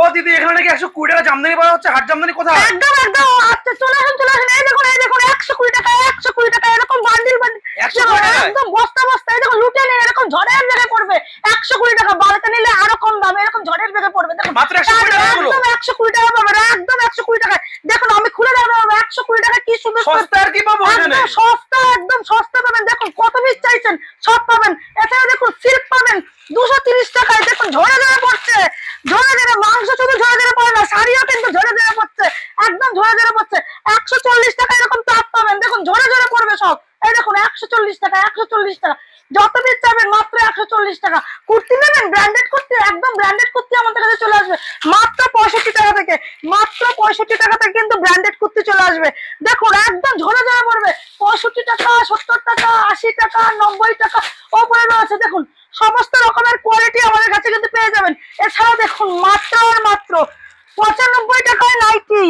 ও দিদি এখানে নাকি একশো কুড়ি টাকা জামদানি পাওয়া হচ্ছে হাট জামদানি কোথায়? একদম একদম আচ্ছা চলে আসুন চলে আসুন এই দেখুন এই দেখুন একশো কুড়ি টাকা একশো কুড়ি টাকা এরকম বান্ডিল বান্ডিল। 120 টাকায়? একদম বস্তা বস্তা এই দেখুন লুটে নিন এরকম ঝড়ের বেগে পড়বে। একশো কুড়ি টাকা বালকা নিলে আরও কম দাম এরকম ঝড়ের বেগে পড়বে। দেখুন মাত্র 120 টাকা একদম একশো কুড়ি টাকা পাবেন একদম একশো কুড়ি টাকা দেখুন আমি খুলে দেবো একশো কুড়ি টাকা কি সুন্দর সস্তা আর কি পাবো সস্তা একদম সস্তা পাবেন। দেখুন কত পিস চাইছেন? সব পাবেন। এছাড়া দেখুন সিল্ক পাবেন। দুশো তিরিশ টাকায় দেখুন ঝরে ঝরে পড়ছে। ঝরে ঝরে মাংস শুধু ঝরে ঝরে পড়ে না শাড়িও কিন্তু ঝরে ঝরে পড়ছে, একদম ঝরে ঝরে পড়ছে। একশো চল্লিশ টাকা এরকম তাপ পাবেন, দেখুন ঝরে ঝরে পড়বে সব। এই দেখুন, একশো চল্লিশ টাকা, একশো চল্লিশ টাকা। যত পিস চাইবেন, মাত্র একশো চল্লিশ টাকা। কুর্তি নেবেন ব্র্যান্ডেড কুর্তি, একদম ব্র্যান্ডেড কুর্তি আমাদের কাছে চলে আসবে। মাত্র পঁয়ষট্টি টাকা থেকে, মাত্র পঁয়ষট্টি টাকা থেকে কিন্তু ব্র্যান্ডেড কুর্তি চলে আসবে। দেখুন, একদম ঝরে ঝরে পড়বে। পঁয়ষট্টি টাকা, সত্তর টাকা, আশি টাকা, নব্বই টাকা, ওপরে রয়েছে, দেখুন। সমস্ত রকমের কোয়ালিটি আমাদের কাছে কিন্তু পেয়ে যাবেন। এছাড়াও দেখুন, মাত্র আর মাত্র পঁচানব্বই টাকায় নাইটি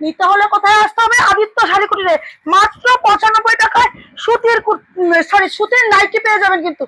নিতে হলে কোথায় আসতে হবে? আদিত্য শাড়ি কুটিরে মাত্র পঁচানব্বই টাকায় সুতির সরি সুতির নাইটি পেয়ে যাবেন কিন্তু।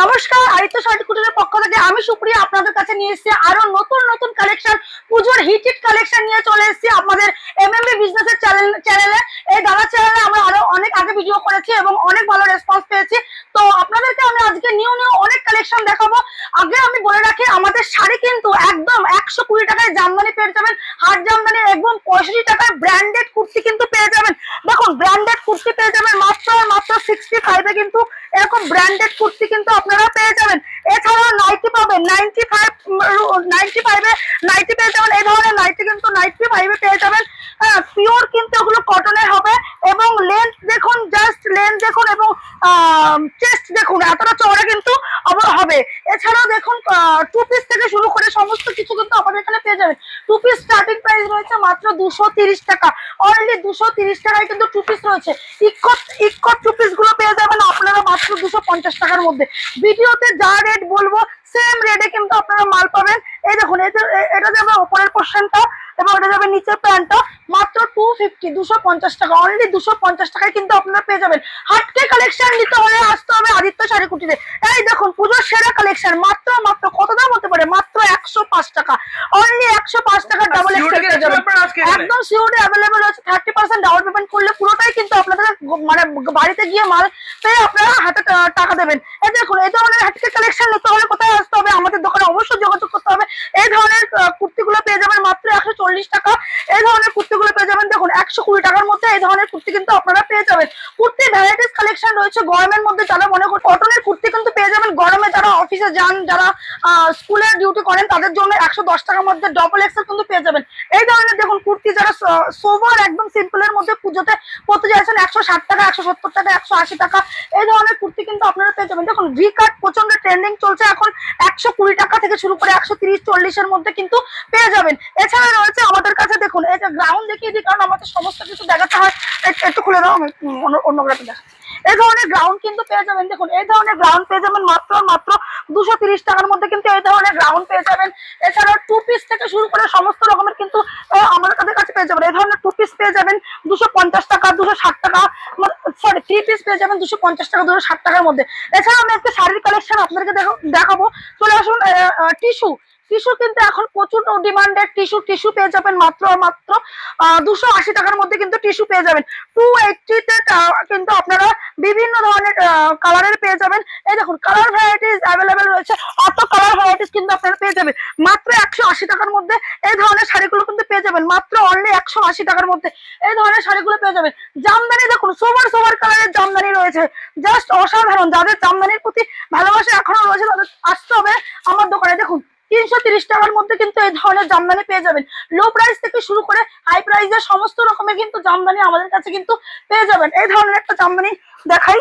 নমস্কার, আদিত্য শার্ট কুটিরের পক্ষ থেকে আমি সুপ্রিয়া আপনাদের কাছে নিয়ে এসেছি আরও নতুন নতুন কালেকশন পুজোর হিট হিট কালেকশন নিয়ে চলে এসেছি আমাদের এমএমবি বিজনেসের চ্যানেল চ্যানেলে এই দাদা চ্যানেলে আমরা আরও অনেক আগে ভিডিও করেছি এবং অনেক ভালো রেসপন্স পেয়েছি। তো আপনাদেরকে আমি আজকে নিউ নিউ অনেক কালেকশন দেখাবো। আগে আমি বলে রাখি, আমাদের শাড়ি কিন্তু একদম একশো কুড়ি টাকায় জামদানি পেয়ে যাবেন। হাট জামদানি একদম পঁয়ষট্টি টাকায় ব্র্যান্ডেড কুর্তি কিন্তু পেয়ে যাবেন। দেখুন ব্র্যান্ডেড কুর্তি পেয়ে যাবেন মাত্র মাত্র সিক্সটি ফাইভে কিন্তু এরকম ব্র্যান্ডেড কুর্তি কিন্তু আপনারা পেয়ে যাবেন। এছাড়াও নাইটি পাবেন। নাইনটি ফাইভ নাইনটি ফাইভে নাইটি পেয়ে যাবেন। এই ধরনের নাইটি কিন্তু নাইনটি ফাইভে পেয়ে যাবেন। হ্যাঁ পিওর কিন্তু ওগুলো কটনের হবে এবং লেন্থ দেখুন জাস্ট লেন্থ দেখুন এবং চেস্ট দেখুন। এতটা চওড়া কিন্তু আবার হবে। এছাড়াও দেখুন টু পিস থেকে শুরু করে সমস্ত কিছু কিন্তু আমাদের এখানে পেয়ে যাবেন। টু পিস স্টার্টিং প্রাইস রয়েছে মাত্র দুশো তিরিশ টাকা। অনলি দুশো তিরিশ টাকায় কিন্তু টু পিস রয়েছে। ইকট ইকট টু পিস পেয়ে যাবেন আপনারা মাত্র দুশো পঞ্চাশ টাকার মধ্যে। ভিডিওতে যা রেট বলব সেম রেটে কিন্তু আপনারা মাল পাবেন। এই দেখুন এটা যে- আমরা ওপরের পোর্শনটা এবং এটা যাবে নিচের প্যান্টটা মাত্র টু ফিফটি দুশো পঞ্চাশ টাকা অনলি দুশো পঞ্চাশ টাকায় কিন্তু আপনারা পেয়ে যাবেন। হাটকে কালেকশন নিতে হলে আসতে হবে আদিত্য শাড়ি কুটিতে এই দেখুন পুজোর সেরা কালেকশন মাত্র মাত্র কত দাম হতে পারে? মাত্র একশো পাঁচ টাকা। অনলি একশো পাঁচ টাকা ডাবল একদম সিওডি অ্যাভেলেবল আছে থার্টি পার্সেন্ট ডাউন পেমেন্ট করলে পুরোটাই কিন্তু আপনাদের মানে বাড়িতে গিয়ে মাল পেয়ে আপনারা হাতে টাকা দেবেন। এই দেখুন এই ধরনের হাটকে কালেকশন নিতে হলে কোথায় আসতে হবে? আমাদের দোকানে অবশ্যই যোগাযোগ করতে হবে। এই ধরনের কুর্তিগুলো পেয়ে যাবেন মাত্র একশো চল্লিশ টাকা, এই ধরনের কুর্তিগুলো পেয়ে যাবেন। দেখুন, একশো কুড়ি টাকার মধ্যে এই ধরনের কুর্তি কিন্তু আপনারা পেয়ে যাবেন। কুর্তি ভ্যারাইটিস কালেকশন রয়েছে গরমের মধ্যে, যারা মনে করেন কটনের কুর্তি কিন্তু পেয়ে যাবেন। গরমে যারা অফিসে যান, যারা স্কুলে ডিউটি করেন, তাদের জন্য একশো দশ টাকার মধ্যে ডবল এক্সেল কিন্তু পেয়ে যাবেন। এই ধরনের, দেখুন, কুর্তি যারা সোভার একদম সিম্পলের মধ্যে পুজোতে পড়তে চাইছেন, একশো ষাট টাকা, একশো সত্তর টাকা, একশো আশি টাকা, এই ধরনের কুর্তি কিন্তু আপনারা পেয়ে যাবেন। দেখুন ভি কাট প্রচণ্ড ট্রেন্ডিং চলছে, এখন একশো কুড়ি টাকা থেকে শুরু করে একশো তিরিশ, চল্লিশের মধ্যে কিন্তু পেয়ে যাবেন। এছাড়া রয়েছে আমাদের কাছে দেখুন যে গ্রাউন্ড দেখিয়ে দিই, কারণ আমাদের সমস্ত কিছু দেখাতে হয় একটু- খুলে দাও আমি অন্য গ্রাফে দেখাচ্ছি। এই ধরনের গ্রাউন্ড কিন্তু পেয়ে যাবেন, দেখুন, এই ধরনের গ্রাউন্ড পেয়ে যাবেন মাত্র মাত্র দুশো তিরিশ টাকার মধ্যে কিন্তু এই ধরনের গ্রাউন্ড পেয়ে যাবেন। এছাড়াও টু পিস থেকে শুরু করে সমস্ত রকমের কিন্তু আমাদের কাছে পেয়ে যাবেন। এই ধরনের টু পিস পেয়ে যাবেন দুশো পঞ্চাশ টাকা, দুশো ষাট টাকা সরি থ্রি পিস পেয়ে যাবেন দুশো পঞ্চাশ টাকা, দুশো ষাট টাকার মধ্যে। এছাড়া আমি একটা শাড়ির কালেকশন আপনাদেরকে দেখো- দেখাবো। চলে আসুন টিস্যু টিস্যু কিন্তু এখন প্রচুর ডিমান্ডেড টিস্যু টিস্যু পেয়ে যাবেন মাত্র মাত্র দুশো আশি টাকার মধ্যে কিন্তু টিস্যু পেয়ে যাবেন। টু এইটিতে কিন্তু আপনারা বিভিন্ন ধরনের কালারের পেয়ে যাবেন। এই দেখুন কালার ভ্যারাইটিস অ্যাভেলেবেল রয়েছে, অত কালার ভ্যারাইটিস কিন্তু আপনারা পেয়ে যাবেন। মাত্র একশো আশি টাকার মধ্যে এই ধরনের শাড়িগুলো কিন্তু পেয়ে যাবেন, মাত্র অনলি একশো আশি টাকার মধ্যে এই ধরনের শাড়িগুলো পেয়ে যাবেন। জামদানি দেখুন সোবার সোবার কালারের জামদানি রয়েছে। জাস্ট অসাধারণ, যাদের জামদানির প্রতি ভালোবাসা এখনও রয়েছে, তাদের আসতে হবে আমার দোকানে। দেখুন তিনশো তিরিশ টাকার মধ্যে কিন্তু এই ধরনের জামদানি পেয়ে যাবেন। লো প্রাইস থেকে শুরু করে হাই প্রাইসের সমস্ত রকমের কিন্তু জামদানি আমাদের কাছে কিন্তু পেয়ে যাবেন। এই ধরনের একটা জামদানি দেখাই।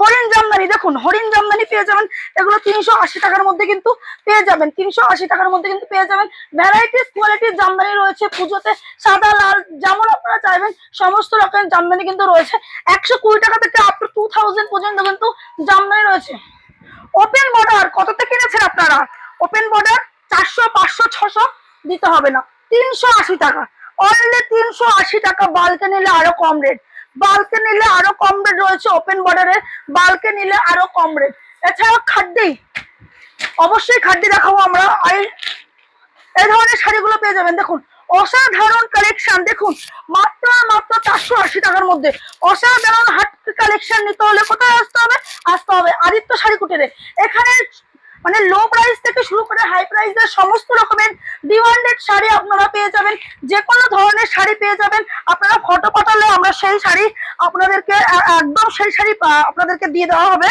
হরিণ জামদানি, দেখুন, হরিণ জামদানি পেয়ে যাবেন। এগুলো তিনশো আশি টাকার মধ্যে কিন্তু পেয়ে যাবেন। তিনশো আশি টাকার মধ্যে কিন্তু পেয়ে যাবেন। ভ্যারাইটিস কোয়ালিটির জামদানি রয়েছে পুজোতে, সাদা, লাল, যেমন আপনারা চাইবেন, সমস্ত রকমের জামদানি কিন্তু রয়েছে। একশো কুড়ি টাকা থেকে আপ টু থাউজেন্ড পর্যন্ত কিন্তু জামদানি রয়েছে। ওপেন বর্ডার কততে কিনেছেন আপনারা? ওপেন বর্ডার চারশো, পাঁচশো, ছশো দিতে হবে না। তিনশো আশি টাকা। অনলি তিনশো আশি টাকা বালকে নিলে আরও কম রেট বাল্কে নিলে আরও কম রেট রয়েছে ওপেন বর্ডারে বালকে নিলে আরও কম রেট এছাড়াও খাদ্যি। অবশ্যই খাদ্যি দেখাবো আমরা। এই ধরনের শাড়িগুলো পেয়ে যাবেন। দেখুন অসাধারণ কালেকশন দেখুন, মাত্র মাত্র চারশো আশি টাকার মধ্যে। অসাধারণ হাট কালেকশন নিতে হলে কোথায় আসতে হবে? আসতে হবে আদিত্য শাড়ি কুটিরে। এখানে মানে লো প্রাইস থেকে শুরু করে হাই প্রাইসের সমস্ত রকমের ডিমান্ডেড শাড়ি আপনারা পেয়ে যাবেন। যে কোনো ধরনের শাড়ি পেয়ে যাবেন। আপনারা ফটো পাঠালে আমরা সেই শাড়ি আপনাদেরকে একদম সেই শাড়ি আপনাদেরকে দিয়ে দেওয়া হবে।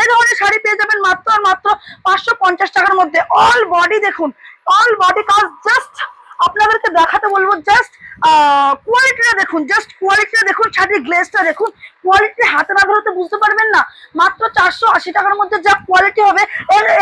এই ধরনের শাড়ি পেয়ে যাবেন মাত্র আর মাত্র পাঁচশো পঞ্চাশ টাকার মধ্যে। অল বডি দেখুন অল বডি কাজ জাস্ট আপনাদেরকে দেখাতে বলব জাস্ট কোয়ালিটিটা দেখুন জাস্ট কোয়ালিটিটা দেখুন, ছাদের গ্লেসটা দেখুন। কোয়ালিটি হাতে না ধরতে বুঝতে পারবেন না। মাত্র চারশো আশি টাকার মধ্যে যা কোয়ালিটি হবে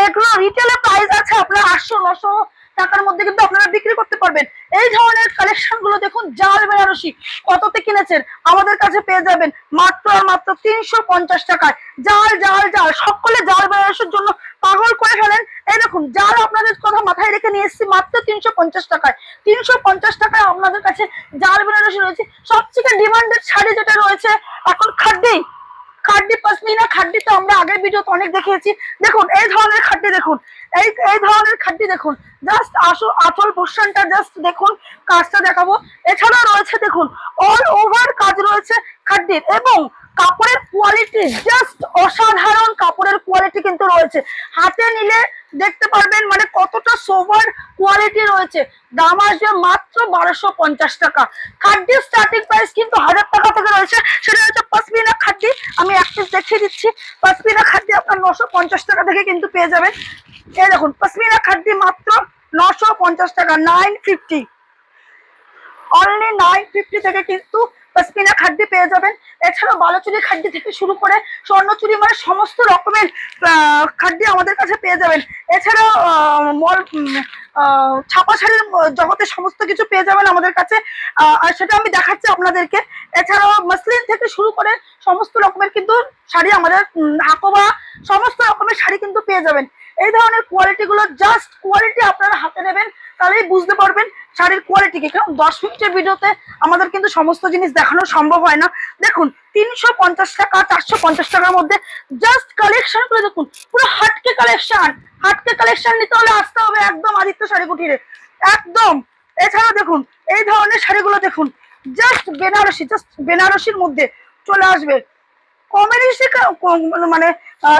এগুলো রিটেলের প্রাইস আছে আপনার আটশো, নশো টাকার মধ্যে কিন্তু আপনারা বিক্রি করতে পারবেন। এই ধরনের কালেকশনগুলো দেখুন জাল বেনারসি কততে কিনেছেন, আমাদের কাছে পেয়ে যাবেন মাত্র আর মাত্র তিনশো পঞ্চাশ টাকায়। জাল জাল জাল, সকলে জাল বেনারসির জন্য পাগল করে ফেলেন। এই দেখুন, জাল আপনাদের কথা মাথায় রেখে নিয়ে এসেছি মাত্র তিনশো পঞ্চাশ টাকায়। তিনশো পঞ্চাশ টাকায় আপনাদের কাছে জাল বেনারসি রয়েছে। সবথেকে ডিমান্ডেড শাড়ি যেটা রয়েছে, এখন খাদ্যি খাড্ডি পশমিনা, খাড্ডি তো আমরা আগের ভিডিওতে অনেক দেখিয়েছি। দেখুন, এই ধরনের খাড্ডি দেখুন, এই এই ধরনের খাড্ডি দেখুন। জাস্ট আসো, আচল পোর্শনটা জাস্ট দেখুন কাজটা দেখাবো। এছাড়া রয়েছে, দেখুন অল ওভার কাজ রয়েছে। খাড্ডির এবং কাপড়ের কোয়ালিটি জাস্ট অসাধারণ কাপড়ের কোয়ালিটি কিন্তু রয়েছে। হাতে নিলে দেখতে পারবেন মানে কতটা সোভার কোয়ালিটি রয়েছে। দাম আসবে মাত্র বারোশো পঞ্চাশ টাকা। খাদ্যের স্টার্টিং প্রাইস কিন্তু হাজার টাকা থেকে রয়েছে। সেটা হচ্ছে পশমিনা খাদ্যি। আমি এক পিস দেখিয়ে দিচ্ছি। পশমিনা খাদ্যি আপনার নশো পঞ্চাশ টাকা থেকে কিন্তু পেয়ে যাবেন। এই দেখুন, পশমিনা খাদ্যি মাত্র নশো পঞ্চাশ টাকা nine fifty only nine fifty থেকে কিন্তু পেয়ে যাবেন। এছাড়াও বালোচুরি খাদ্যি থেকে শুরু করে স্বর্ণচুরি মানে সমস্ত রকমের খাদ্যি আমাদের কাছে পেয়ে যাবেন। এছাড়াও মল ছাপা শাড়ির জগতে সমস্ত কিছু পেয়ে যাবেন আমাদের কাছে। আর সেটা আমি দেখাচ্ছি আপনাদেরকে। এছাড়াও মসলিন থেকে শুরু করে সমস্ত রকমের কিন্তু শাড়ি আমাদের উম, সমস্ত রকমের শাড়ি কিন্তু পেয়ে যাবেন। এই ধরনের কোয়ালিটি গুলো জাস্ট কোয়ালিটি আপনারা হাতে নেবেন। তাহলেই বুঝতে পারবেন শাড়ির কোয়ালিটি কি। কারণ দশ মিনিটের ভিডিওতে আমাদের কিন্তু সমস্ত জিনিস দেখানো সম্ভব হয় না। দেখুন, তিনশো পঞ্চাশ টাকা, চারশো পঞ্চাশ টাকার মধ্যে জাস্ট কালেকশন করে দেখুন। পুরো হাটকে কালেকশন হাটকে কালেকশন নিতে হলে আসতে হবে একদম আদিত্য শাড়ি কুটিরে। একদম। এছাড়া দেখুন, এই ধরনের শাড়িগুলো দেখুন জাস্ট বেনারসি জাস্ট বেনারসির মধ্যে চলে আসবে। কমিউনিকেশন মানে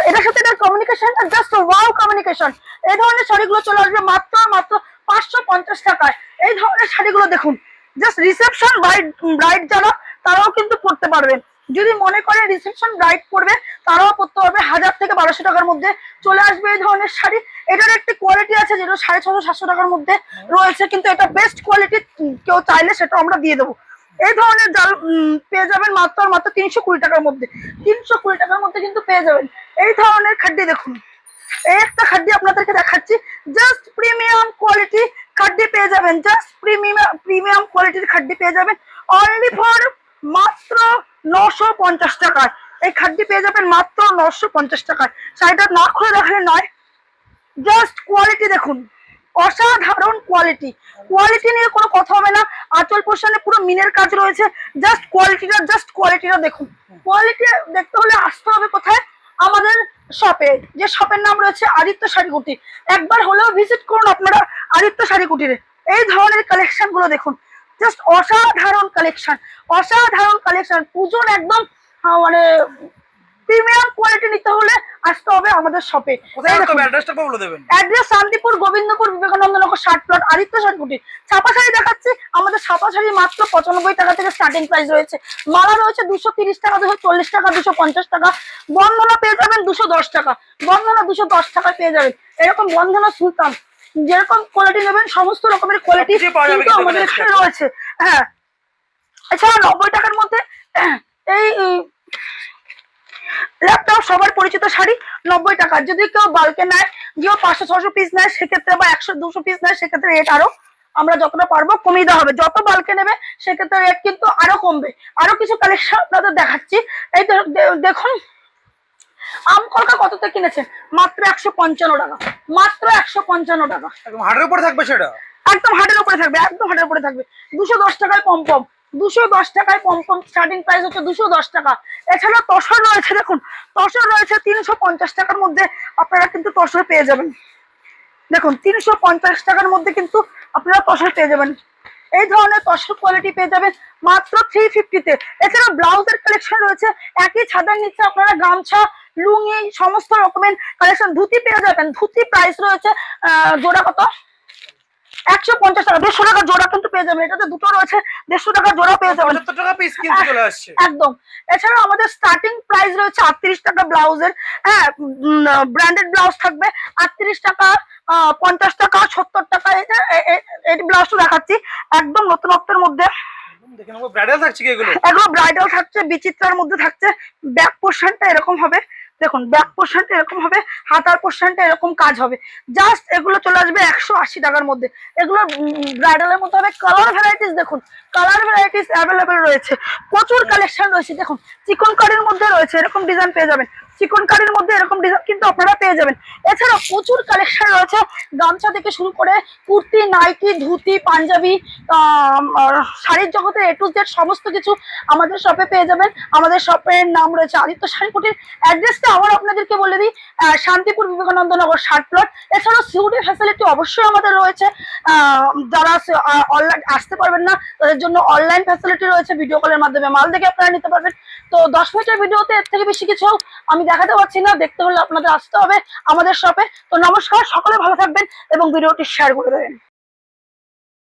এটার সাথে এটার কমিউনিকেশন জাস্ট ওয়াও কমিউনিকেশন এই ধরনের শাড়িগুলো চলে আসবে মাত্র মাত্র পাঁচশো পঞ্চাশ টাকায়। এই ধরনের শাড়িগুলো দেখুন। জাস্ট রিসেপশন ব্রাইড ব্রাইড যারা, তারাও কিন্তু পড়তে পারবেন যদি মনে করেন রিসেপশন ব্রাইড পড়বে, তারাও পড়তে পারবে। হাজার থেকে বারোশো টাকার মধ্যে চলে আসবে এই ধরনের শাড়ি। এটার একটি কোয়ালিটি আছে যেটা সাড়ে ছশো, সাতশো টাকার মধ্যে রয়েছে, কিন্তু এটা বেস্ট কোয়ালিটি কেউ চাইলে সেটা আমরা দিয়ে দেবো। এই ধরনের জাল পেয়ে যাবেন মাত্র মাত্র তিনশো কুড়ি টাকার মধ্যে। তিনশো কুড়ি টাকার মধ্যে কিন্তু পেয়ে যাবেন। এই ধরনের খাদ্য দেখুন। একটা খাদ্য আপনাদেরকে দেখাচ্ছি। জাস্ট প্রিমিয়াম কোয়ালিটি খাদ্য পেয়ে যাবেন। জাস্ট প্রিমিয়াম প্রিমিয়াম কোয়ালিটির খাদ্য পেয়ে যাবেন। অনলি ফর মাত্র নশো পঞ্চাশ টাকায়। এই খাদ্য পেয়ে যাবেন মাত্র নশো পঞ্চাশ টাকায়। শাড়িটা না খুলে দেখালে নয়। জাস্ট কোয়ালিটি দেখুন। অসাধারণ কোয়ালিটি কোয়ালিটি নিয়ে কোনো কথা হবে না। আচল পোষণে পুরো মিনের কাজ রয়েছে। জাস্ট কোয়ালিটিটা জাস্ট কোয়ালিটিটা দেখুন। কোয়ালিটি দেখতে হলে আসতে হবে কোথায় আমাদের শপে যে শপের নাম রয়েছে আদিত্য শাড়ি কুটির একবার হলেও ভিজিট করুন আপনারা আদিত্য শাড়ি কুটিরে এই ধরনের কালেকশনগুলো দেখুন। জাস্ট অসাধারণ কালেকশন অসাধারণ কালেকশন পুজোর একদম মানে প্রিমিয়াম কোয়ালিটি নিতে হলে আসতে হবে আমাদের শপে অ্যাড্রেসটা বলে দেবেন? অ্যাড্রেস শান্তিপুর গোবিন্দপুর বিবেকানন্দ নগর ষাট প্লট আদিত্য শাড়ি কুটি ছাপা শাড়ি দেখাচ্ছি আমাদের ছাপা শাড়ি মাত্র পঁচানব্বই টাকা থেকে স্টার্টিং প্রাইস রয়েছে। মালা রয়েছে দুশো তিরিশ টাকা দুশো চল্লিশ টাকা দুশো পঞ্চাশ টাকা। বন্ধনা পেয়ে যাবেন দুশো দশ টাকা। বন্ধনা দুশো দশ টাকা পেয়ে যাবেন। এরকম বন্ধনা সুলতান। যেরকম কোয়ালিটি নেবেন সমস্ত রকমের কোয়ালিটি আমাদের এখানে রয়েছে। হ্যাঁ। এছাড়া নব্বই টাকার মধ্যে এই সবার পরিচিত শাড়ি নব্বই টাকা। যদি কেউ বালকে নেয় কেউ পাঁচশো ছশো পিস নেয় সেক্ষেত্রে বা একশো দুশো পিস নেয় সেক্ষেত্রে রেট আরও আমরা যতটা পারব কমিয়ে দেওয়া হবে। যত বালকে নেবে সেক্ষেত্রে রেট কিন্তু আরও কমবে। আরও কিছু কালেকশন আপনাদের দেখাচ্ছি। এই দেখুন আম কলকা কততে কিনেছেন? মাত্র একশো পঞ্চান্ন টাকা। মাত্র একশো পঞ্চান্ন টাকা। হাটের উপরে থাকবে সেটা? একদম হাটের উপরে থাকবে একদম হাটের উপরে থাকবে। দুশো দশ টাকায় পম পম দুশো দশ টাকায় পম পম স্টার্টিং প্রাইস হচ্ছে দুশো দশ টাকা। এছাড়া তসর রয়েছে, দেখুন, তসর রয়েছে তিনশো পঞ্চাশ টাকার মধ্যে আপনারা কিন্তু তসর পেয়ে যাবেন। দেখুন, তিনশো পঞ্চাশ টাকার মধ্যে কিন্তু আপনারা তসর পেয়ে যাবেন। এই ধরনের তসর কোয়ালিটি পেয়ে যাবেন মাত্র থ্রি ফিফটিতে এছাড়া ব্লাউজের কালেকশন রয়েছে, একই ছাদের নিচে আপনারা গামছা, লুঙ্গি, সমস্ত রকমের কালেকশন ধুতি পেয়ে যাবেন। ধুতি প্রাইস রয়েছে জোড়া কত? একশো পঞ্চাশ টাকা দেড়শো টাকা জোড়া কিন্তু পেয়ে যাবেন। এটাতে দুটো রয়েছে দেড়শো টাকা জোড়া পেয়ে যাবেন। টাকা পিস কিনতে চলে আসছে। একদম। এছাড়া আমাদের স্টার্টিং প্রাইস রয়েছে আটত্রিশ টাকা ব্লাউজের। হ্যাঁ ব্র্যান্ডেড ব্লাউজ থাকবে আটত্রিশ টাকা পঞ্চাশ টাকা সত্তর টাকা এই ব্লাউজটা দেখাচ্ছি একদম নতুনত্বের মধ্যে। ব্রাইডাল থাকছে এগুলো? ব্রাইডাল থাকছে বিচিত্রার মধ্যে থাকছে ব্যাক পোর্শনটা এরকম হবে। দেখুন ব্যাক পোর্শনটা এরকম হবে, হাতার পোর্শনটা এরকম কাজ হবে। জাস্ট এগুলো চলে আসবে একশো আশি টাকার মধ্যে। এগুলো ব্রাইডালের মতো হবে। কালার ভ্যারাইটিস দেখুন কালার ভ্যারাইটিস অ্যাভেলেবেল রয়েছে। প্রচুর কালেকশন রয়েছে, দেখুন। চিকন কারির মধ্যে রয়েছে, এরকম ডিজাইন পেয়ে যাবেন। চিকন কারির মধ্যে এরকম ডিজাইন কিন্তু আপনারা পেয়ে যাবেন। এছাড়া প্রচুর কালেকশন রয়েছে। গামছা থেকে শুরু করে কুর্তি, নাইটি, ধুতি, পাঞ্জাবি শাড়ির জগতে এ টু জেড সমস্ত কিছু আমাদের শপে পেয়ে যাবেন। আমাদের শপের নাম রয়েছে আদিত্য শাড়ি কুটির। অ্যাড্রেসটা আবার আপনাদেরকে বলে দিই। শান্তিপুর বিবেকানন্দ নগর ষাট প্লট এছাড়াও সিউডি ফ্যাসিলিটি অবশ্যই আমাদের রয়েছে। যারা অনলাইন আসতে পারবেন না, তাদের জন্য অনলাইন ফ্যাসিলিটি রয়েছে। ভিডিও কলের মাধ্যমে মাল দেখে আপনারা নিতে পারবেন। তো দশ মিনিটের ভিডিওতে এর থেকে বেশি কিছু আমি দেখাতে পারছি না, দেখতে হলে আপনাদের আসতে হবে আমাদের শপে তো নমস্কার, সকলে ভালো থাকবেন এবং ভিডিওটি শেয়ার করে দেবেন।